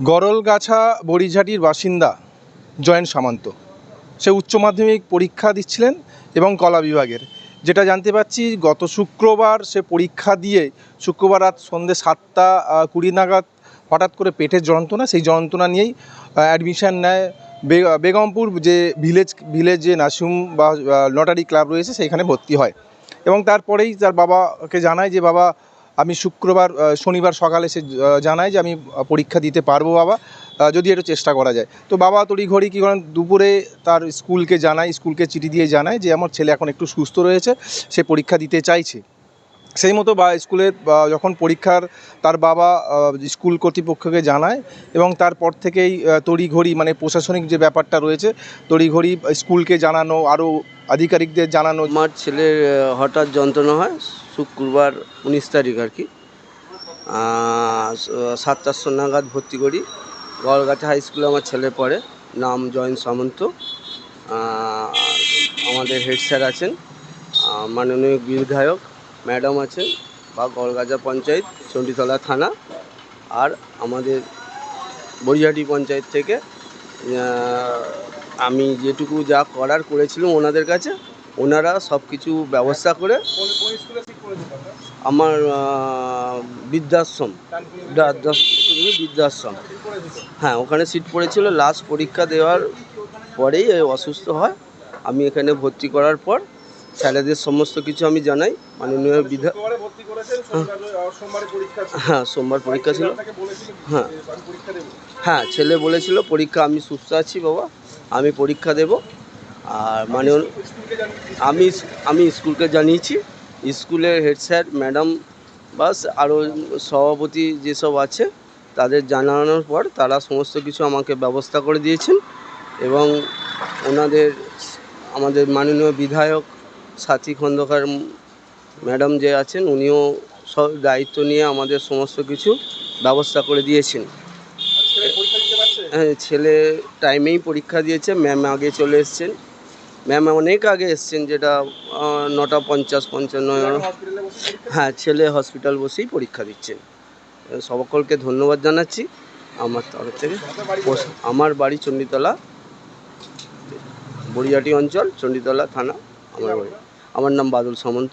গরলগাছা বড়িঝাটির বাসিন্দা জয়েন্ট সামন্ত। সে উচ্চ মাধ্যমিক পরীক্ষা দিচ্ছিলেন এবং কলা বিভাগের। যেটা জানতে পারছি গত শুক্রবার সে পরীক্ষা দিয়ে শুক্রবার রাত সন্ধ্যে সাতটা কুড়ি নাগাদ হঠাৎ করে পেটের যন্ত্রণা, সেই যন্ত্রণা নিয়েই অ্যাডমিশন নেয় বেগমপুর যে ভিলেজ ভিলেজ যে নার্সিং বা লটারি ক্লাব রয়েছে, সেইখানে ভর্তি হয়। এবং তারপরেই তার বাবাকে জানায় যে, বাবা আমি শুক্রবার শনিবার সকালে সে জানায় যে আমি পরীক্ষা দিতে পারব বাবা। যদি একটু চেষ্টা করা যায়। তো বাবা তড়িঘড়ি কী করেন? দুপুরে তার স্কুলকে জানায় স্কুলকে চিঠি দিয়ে জানায় যে আমার ছেলে এখন একটু সুস্থ রয়েছে, সে পরীক্ষা দিতে চাইছে। সেই মতো বা স্কুলে যখন পরীক্ষার তার বাবা স্কুল কর্তৃপক্ষকে জানায় এবং তারপর থেকেই তড়িঘড়ি মানে প্রশাসনিক যে ব্যাপারটা রয়েছে, তড়িঘড়ি স্কুলকে জানানো আরও আধিকারিকদের জানানো। আমার ছেলের হঠাৎ যন্ত্রণা হয়, শুক্রবার উনিশ তারিখ আর কি। সাতটার নাগাদ ভর্তি করি। গড়গাছা হাই স্কুলে আমার ছেলে পড়ে, নাম জয়ন সামন্ত। আমাদের হেড স্যার আছেন। মাননীয় বিধায়ক ম্যাডাম আছেন বা গড়গাছা পঞ্চায়েত, চণ্ডীতলা থানা, আর আমাদের বড়িহাটি পঞ্চায়েত থেকে আমি যেটুকু যা করার করেছিলাম ওনাদের কাছে, ওনারা সব কিছু ব্যবস্থা করে আমার বৃদ্ধাশ্রম বৃদ্ধাশ্রম। হ্যাঁ ওখানে সিট পড়েছিল লাস্ট পরীক্ষা দেওয়ার পরেই অসুস্থ হয়, আমি এখানে ভর্তি করার পর স্যারেদের সমস্ত কিছু আমি জানাই। মাননীয় বিধা হ্যাঁ। সোমবার পরীক্ষা ছিল। হ্যাঁ হ্যাঁ। ছেলে বলেছিল পরীক্ষা আমি সুস্থ আছি বাবা আমি পরীক্ষা দেব। আর মানে আমি আমি স্কুলকে জানিয়েছি। স্কুলের হেড স্যার ম্যাডাম বাস আরও সভাপতি যেসব আছে তাদের জানানোর পর তারা সমস্ত কিছু আমাকে ব্যবস্থা করে দিয়েছেন এবং ওনাদের আমাদের মাননীয় বিধায়ক সাথী খন্দকার ম্যাডাম যে আছেন উনিও সব দায়িত্ব নিয়ে আমাদের সমস্ত কিছু ব্যবস্থা করে দিয়েছেন। হ্যাঁ ছেলে টাইমেই পরীক্ষা দিয়েছে ম্যাম আগে চলে এসছেন। ম্যাম অনেক আগে এসছেন যেটা নটা পঞ্চাশ পঞ্চান্ন। হ্যাঁ ছেলে হসপিটাল বসেই পরীক্ষা দিচ্ছেন। সকলকে ধন্যবাদ জানাচ্ছি। আমার তরফ থেকে আমার বাড়ি চণ্ডীতলা বড়িয়াটি অঞ্চল চণ্ডীতলা থানা আমার বাড়ি। আমার নাম বাদল সামন্ত।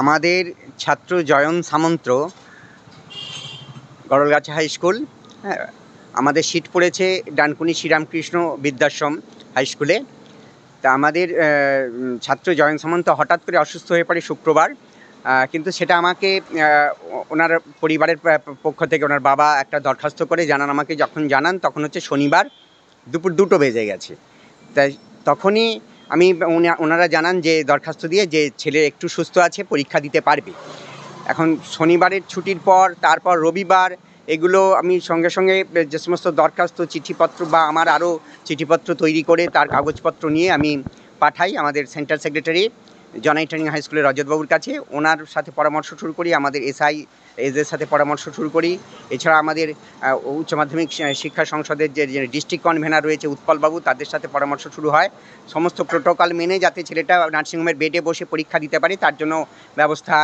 আমাদের ছাত্র join Samanta Garalgachha high school হ্যাঁ আমাদের সিট পড়েছে ডানকুনি শ্রীরামকৃষ্ণ বিদ্যাশ্রম হাই স্কুলে। তা আমাদের ছাত্র জয়ন সামন্ত হঠাৎ করে অসুস্থ হয়ে পড়ে শুক্রবার কিন্তু সেটা আমাকে ওনার পরিবারের পক্ষ থেকে ওনার বাবা একটা দরখাস্ত করে জানান, আমাকে যখন জানান তখন হচ্ছে শনিবার দুপুর দুটো বেজে গেছে। তাই তখনই আমি ওনারা জানান যে দরখাস্ত দিয়ে যে ছেলে একটু সুস্থ আছে, পরীক্ষা দিতে পারবে। এখন শনিবারের ছুটির পর, তারপর রবিবার, এগুলো আমি সঙ্গে সঙ্গে যে সমস্ত দরখাস্ত, চিঠিপত্র বা আমার আরও চিঠিপত্র তৈরি করে তার কাগজপত্র নিয়ে আমি পাঠাই আমাদের central secretary Janai training high স্কুলের রজতবাবুর কাছে। ওনার সাথে পরামর্শ শুরু করি, আমাদের এসআই এদের সাথে পরামর্শ শুরু করি। এছাড়া আমাদের উচ্চ মাধ্যমিক শিক্ষা সংসদের যে ডিস্ট্রিক্ট কনভেনার রয়েছে উৎপলবাবু তাদের সাথে পরামর্শ শুরু হয়। সমস্ত প্রোটোকল মেনে যাতে ছেলেটা নার্সিংহোমের বেডে বসে পরীক্ষা দিতে পারে, তার জন্য ব্যবস্থা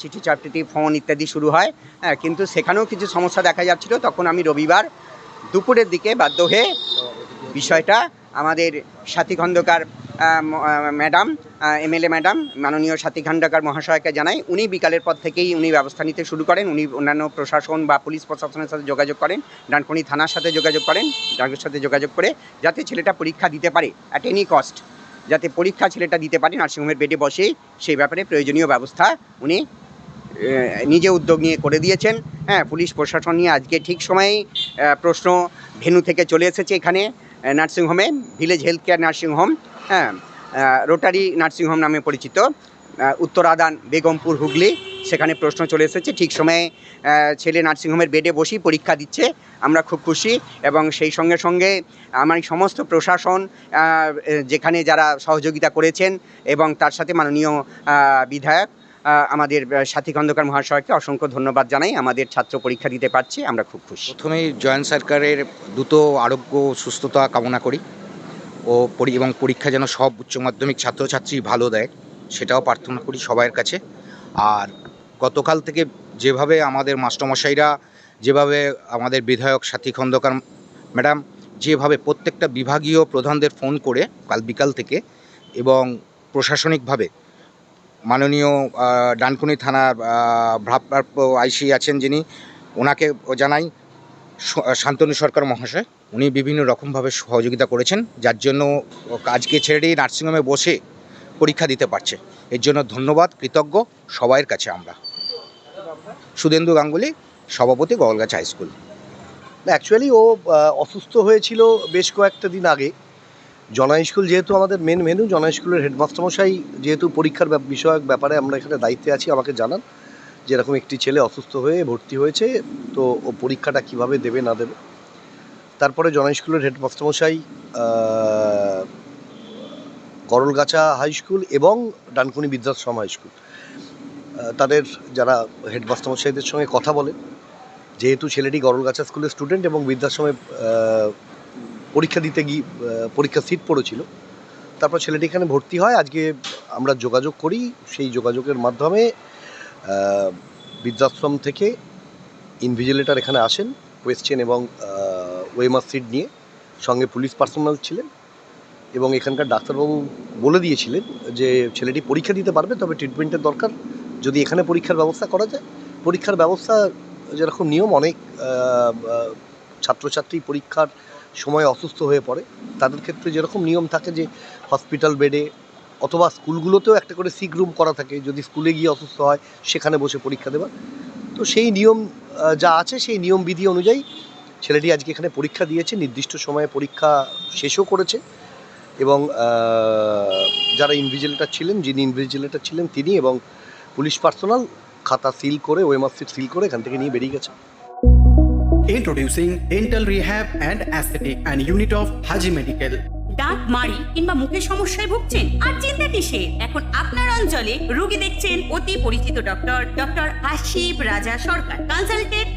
চিঠি চাপটিটি ফোন ইত্যাদি শুরু হয়। হ্যাঁ কিন্তু সেখানেও কিছু সমস্যা দেখা যাচ্ছিল। তখন আমি রবিবার দুপুরের দিকে বাধ্য হয়ে বিষয়টা আমাদের সাথী খন্দকার ম্যাডাম এমএলএ ম্যাডাম, মাননীয় সাথী খন্দকার মহাশয়কে জানাই, উনি বিকালের পর থেকেই উনি ব্যবস্থা নিতে শুরু করেন, উনি অন্যান্য প্রশাসন বা পুলিশ প্রশাসনের সাথে যোগাযোগ করেন, ডানকুনি থানার সাথে যোগাযোগ করেন ডাকের সাথে যোগাযোগ করে যাতে ছেলেটা পরীক্ষা দিতে পারে অ্যাট এনি কস্ট যাতে পরীক্ষা ছেলেটা দিতে পারে, নার্সিংহোমের বেডে বসেই সেই ব্যাপারে প্রয়োজনীয় ব্যবস্থা উনি নিজে উদ্যোগ নিয়ে করে দিয়েছেন। হ্যাঁ পুলিশ প্রশাসন নিয়ে আজকে ঠিক সময়েই প্রশ্ন ভেনু থেকে চলে এসেছে এখানে। নার্সিংহোমে village health care nursing home হ্যাঁ রোটারি নার্সিংহোম নামে পরিচিত উত্তরাদান, বেগমপুর, হুগলি, সেখানে প্রশ্ন চলে এসেছে, ঠিক সময়ে ছেলে নার্সিংহোমের বেডে বসেই পরীক্ষা দিচ্ছে, আমরা খুব খুশি, এবং সেই সঙ্গে সঙ্গে আমার সমস্ত প্রশাসন যেখানে যারা সহযোগিতা করেছেন, এবং তার সাথে মাননীয় বিধায়ক আমাদের সাথী খন্দকার মহাশয়কে অসংখ্য ধন্যবাদ জানাই। আমাদের ছাত্র পরীক্ষা দিতে পারছি, আমরা খুব খুশি। প্রথমেই জয়েন্ট সরকারের দ্রুত আরোগ্য সুস্থতা কামনা করি। ও এবং পরীক্ষা যেন সব উচ্চ মাধ্যমিক ছাত্রছাত্রী ভালো দেয়, সেটাও প্রার্থনা করি সবার কাছে। আর গতকাল থেকে যেভাবে আমাদের মাস্টারমশাইরা, যেভাবে আমাদের বিধায়ক সাথী খন্দকার ম্যাডাম, যেভাবে প্রত্যেকটা বিভাগীয় প্রধানদের ফোন করে কাল বিকাল থেকে, এবং প্রশাসনিকভাবে মাননীয় ডানকুনি থানার ভারপ্রাপ্ত আইসি আছেন যিনি, ওনাকে জানাই শান্তনু সরকার মহাশয়, উনি বিভিন্ন রকমভাবে সহযোগিতা করেছেন, যার জন্য আজকে ছেলেটি নার্সিংহোমে বসে পরীক্ষা দিতে পারছে। এর জন্য ধন্যবাদ, কৃতজ্ঞ, সবাইয়ের কাছে আমরা। সুদেন্দু গাঙ্গুলি, সভাপতি গগলগাছ হাই স্কুল। অ্যাকচুয়ালি ও অসুস্থ হয়েছিল বেশ কয়েকটা দিন আগে। জনা স্কুল যেহেতু আমাদের মেন মেনু জনা স্কুলের হেডমাস্টারমশাই যেহেতু পরীক্ষার বিষয়ক ব্যাপারে আমরা এখানে দায়িত্বে আছি, আমাকে জানান যে এরকম একটি ছেলে অসুস্থ হয়ে ভর্তি হয়েছে, তো ও পরীক্ষাটা কীভাবে দেবে, না দেবে। তারপরে জনা স্কুলের হেডমাস্টারমশাই করলগাছা হাই স্কুল এবং ডানকুনি বিদ্যাশ্রম হাই স্কুল। তাদের যারা হেডমাস্টারমশাইদের সঙ্গে কথা বলে, যেহেতু ছেলেটি গরলগাছা স্কুলের স্টুডেন্ট এবং বৃদ্ধাশ্রমে পরীক্ষা দিতে গিয়ে পরীক্ষা সিট পড়েছিল। তারপর ছেলেটি এখানে ভর্তি হয়। আজকে আমরা যোগাযোগ করি। সেই যোগাযোগের মাধ্যমে বৃদ্ধাশ্রম থেকে ইনভিজিলেটর এখানে আসেন কোয়েশ্চেন এবং ওয়েমার সিট নিয়ে। সঙ্গে পুলিশ পার্সোনাল ছিলেন এবং এখানকার ডাক্তারবাবু বলে দিয়েছিলেন যে, ছেলেটি পরীক্ষা দিতে পারবে, তবে ট্রিটমেন্টের দরকার। যদি এখানে পরীক্ষার ব্যবস্থা করা যায়, পরীক্ষার ব্যবস্থা যেরকম নিয়ম, অনেক ছাত্রছাত্রী পরীক্ষার সময় অসুস্থ হয়ে পড়ে, তাদের ক্ষেত্রে যেরকম নিয়ম থাকে যে হসপিটাল বেডে অথবা স্কুলগুলোতেও একটা করে সিক রুম করা থাকে, যদি স্কুলে গিয়ে অসুস্থ হয় সেখানে বসে পরীক্ষা দেওয়া। তো সেই নিয়ম যা আছে সেই নিয়ম বিধি অনুযায়ী ছেলেটি আজকে এখানে পরীক্ষা দিয়েছে, নির্দিষ্ট সময়ে পরীক্ষা শেষও করেছে এবং যারা ইনভিজিলেটার ছিলেন, যিনি ইনভিজিলেটার ছিলেন তিনি এবং পুলিশ পার্সোনাল খাতা সিল করে ওয়েমার সিট সিল করে এখান থেকে নিয়ে বেরিয়ে গেছে। Introducing Dental Rehab and Aesthetic and Unit of Haji Medical. দাঁত, মাড়ি কিংবা মুখের সমস্যায় ভুগছেন আর চিন্তা কিসে এখন আপনার অঞ্চলে রোগী দেখছেন অতি পরিচিত doctor doctor Ashib Raja Sarkar consultant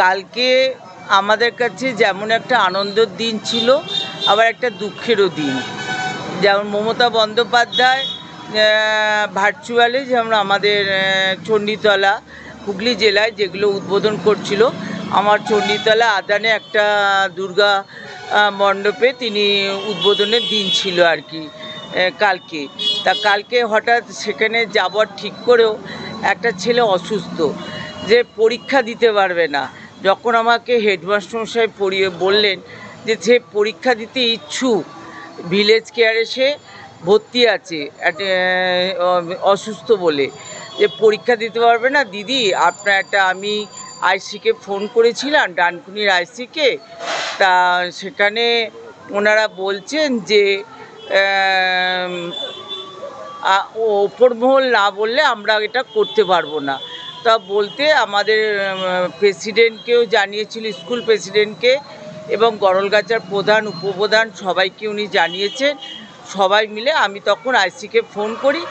কালকে আমাদের কাছে যেমন একটা আনন্দের দিন ছিল, আবার একটা দুঃখেরও দিন। যেমন মমতা বন্দ্যোপাধ্যায় ভার্চুয়ালি যেমন আমাদের চণ্ডীতলা, হুগলি জেলায় যেগুলো উদ্বোধন করছিল, আমার চণ্ডীতলা আদানে একটা দুর্গা মণ্ডপে তিনি উদ্বোধনের দিন ছিল আর কি কালকে। তা কালকে হঠাৎ সেখানে যাবার ঠিক করেও একটা ছেলে অসুস্থ। যে পরীক্ষা দিতে পারবে না। যখন আমাকে হেডমাস্টার মশাই পড়িয়ে বললেন যে, সে পরীক্ষা দিতে ইচ্ছুক ভিলেজ কেয়ারে সে ভর্তি আছে অসুস্থ বলে, যে পরীক্ষা দিতে পারবে না, দিদি, আপনার একটা আমি আইসিকে ফোন করেছিলাম, ডানকুনির আইসিকে তা সেখানে ওনারা বলছেন যে ওপর মহল না বললে আমরা এটা করতে পারব না। তা বলতে আমাদের প্রেসিডেন্টকেও জানিয়েছিল, স্কুল প্রেসিডেন্টকে এবং গরলগাছার প্রধান, উপপ্রধান সবাইকে উনি জানিয়েছেন। সবাই মিলে আমি তখন আইসিকে ফোন করি,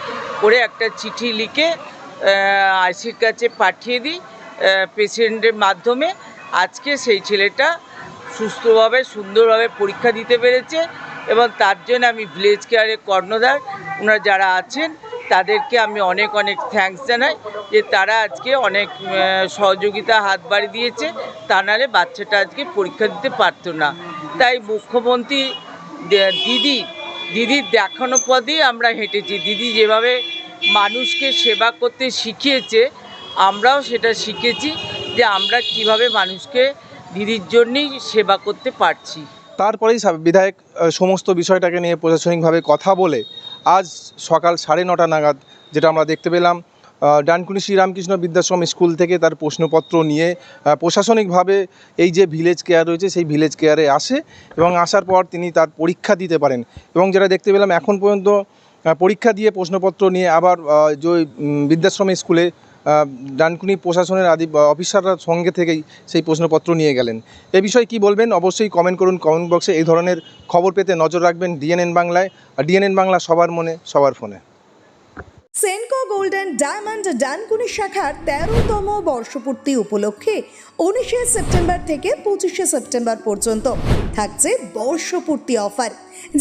করে একটা চিঠি লিখে আইসির কাছে পাঠিয়ে দিই প্রেসিডেন্টের মাধ্যমে। আজকে সেই ছেলেটা সুস্থভাবে, সুন্দরভাবে পরীক্ষা দিতে পেরেছে এবং তার জন্য আমি ভিলেজ কেয়ারের কর্ণধার। ওনারা যারা আছেন তাদেরকে আমি অনেক অনেক থ্যাঙ্কস জানাই যে তারা আজকে অনেক সহযোগিতা হাত বাড়ি দিয়েছে। তা নাহলে বাচ্চাটা আজকে পরীক্ষা দিতে পারতো না। তাই মুখ্যমন্ত্রী দিদি, দিদির দেখানো পথেই আমরা হেঁটেছি। দিদি যেভাবে মানুষকে সেবা করতে শিখিয়েছে, আমরাও সেটা শিখেছি যে আমরা কীভাবে মানুষকে দিদির জন্যই সেবা করতে পারছি। তারপরেই বিধায়ক সমস্ত বিষয়টাকে নিয়ে প্রশাসনিকভাবে কথা বলে আজ সকাল সাড়ে নটা নাগাদ যেটা আমরা দেখতে পেলাম ডানকুনি শ্রীরামকৃষ্ণ বিদ্যাশ্রম স্কুল থেকে তার প্রশ্নপত্র নিয়ে প্রশাসনিকভাবে এই যে ভিলেজ কেয়ার রয়েছে সেই ভিলেজ কেয়ারে আসে এবং আসার পর তিনি তার পরীক্ষা দিতে পারেন এবং যেটা দেখতে পেলাম এখন পর্যন্ত পরীক্ষা দিয়ে প্রশ্নপত্র নিয়ে আবার যে বিদ্যাশ্রম স্কুলে ডানকুনি প্রশাসনের আদি অফিসাররা সঙ্গে থেকেই সেই প্রশ্নপত্র নিয়ে গেলেন। এ বিষয়ে কি বলবেন? অবশ্যই কমেন্ট করুন কমেন্ট বক্সে এই ধরনের খবর পেতে নজর রাখবেন ডিএনএন বাংলায়। আর ডিএনএন বাংলা সবার মনে, সবার ফোনে। সেনকো গোল্ডেন ডায়মন্ড ডানকুনি শাখার তেরোতম বর্ষপূর্তি উপলক্ষে উনিশে সেপ্টেম্বর থেকে পঁচিশে সেপ্টেম্বর পর্যন্ত থাকছে বর্ষপূর্তি অফার,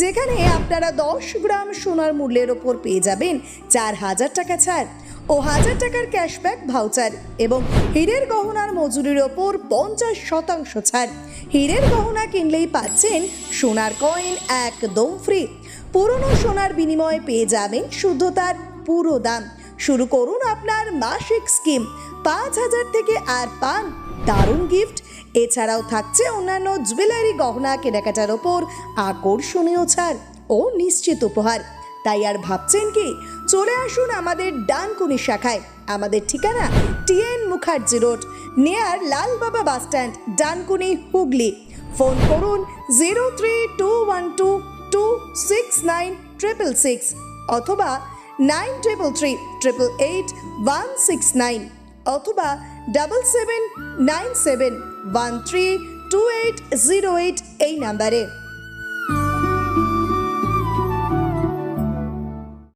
যেখানে আপনারা দশ গ্রাম সোনার মূল্যের ওপর পেয়ে যাবেন চার হাজার টাকা ছাড়। ও হাজার টাকার ক্যাশব্যাক ভাউচার এবং হীরের গহনার মজুরির ওপর পঞ্চাশ শতাংশ ছাড়। হীরের গহনা কিনলেই পাচ্ছেন সোনার কয়েন একদম ফ্রি পুরনো সোনার বিনিময়ে পেয়ে যাবেন শুদ্ধতার পুরো দাম। শুরু করুন আপনার মাসিক স্কিম পাঁচ হাজার থেকে আর পান। দারুণ গিফট এছাড়াও থাকছে অন্যান্য জুয়েলারি গহনা কেনাকাটার ওপর আকর্ষণীয় ছাড় ও নিশ্চিত উপহার। তাই আর ভাবছেন কি? চলে আসুন আমাদের ডানকুনি শাখায়। আমাদের ঠিকানা TN Mukherjee road near Lalbaba bus stand, Dankuni, Hooghly. Phone করুন zero three two one two two six nine triple six অথবা nine triple three triple eight one six nine অথবা double seven nine seven one three two eight zero eight এই নাম্বারে।